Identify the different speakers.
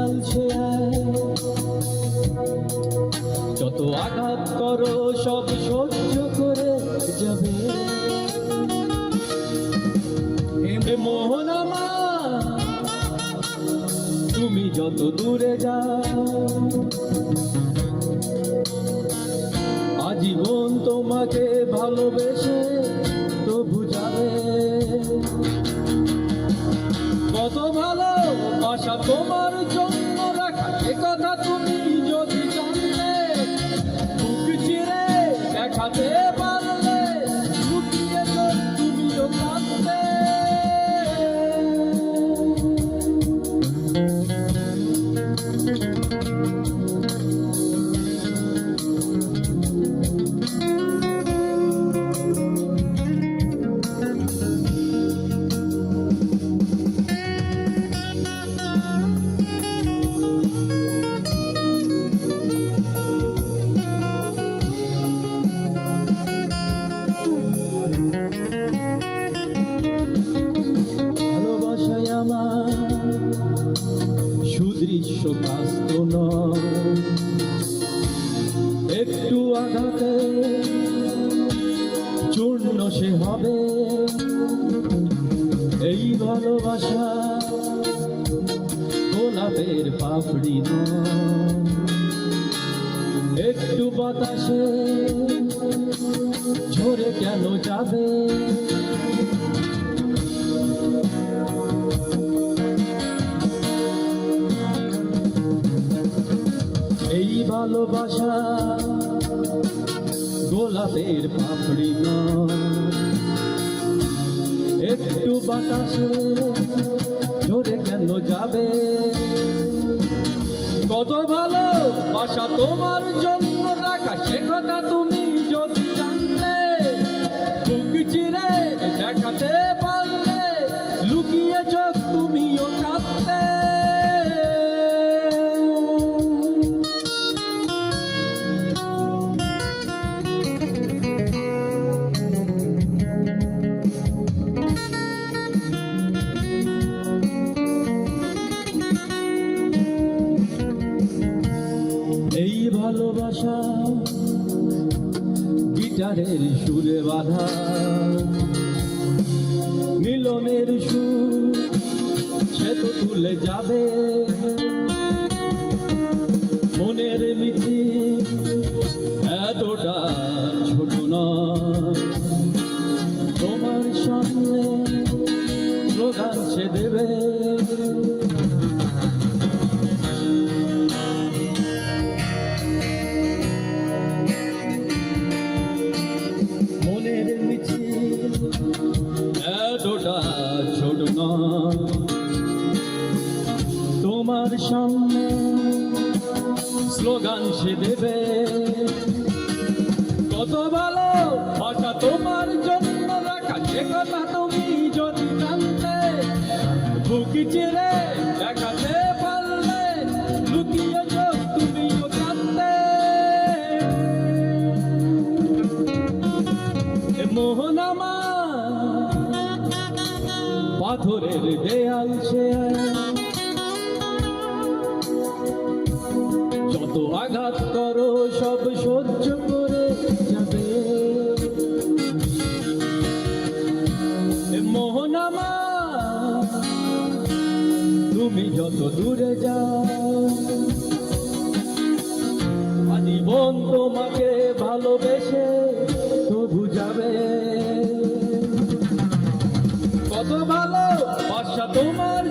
Speaker 1: দেয়াল সে যত আঘাত করো, সব সহ্য করে যাবে। তুমি যত দূরে যাও, আজীবন তোমাকে ভালোবেসে তবু যাবে। কত আশা তোমার জন্য রাখা এ কথা তুমি যদি জানতে বুক চিরে দেখাতে কাস্ত একটু আঘাতে চূর্ণ সে হবে। এই ভালোবাসা গোলাপের পাপড়ি একটু বাতাসে ঝরে কেন যাবে? ভালোবাসা। গোলাপের পাপড়ি একটু বাতাসে ঝরে কেন যাবে? কত ভালো বাসা তোমার জন্য। ভালোবাসা গিটারের সুরে বাধা মিলনের সুর সে তো তুলে যাবে। স্লোগান সে দেবে। কত ভালো ভাষা তোমার জন্য রাখা, যে কথা তুমি যদি জানতে, বুক চেরে দেখাতে পারলে, লুকিয়ে চোখ তুমিও জানতে। এ মোহন আমার, পাথরের দেয়াল সে যত আঘাত করো, সব সহ্য করে যাবে। এ মোহন আমার, তুমি যত দূরে যাও, আজীবন তোমাকে ভালোবেসে তবু যাবে। কত ভালো বাসা তোমার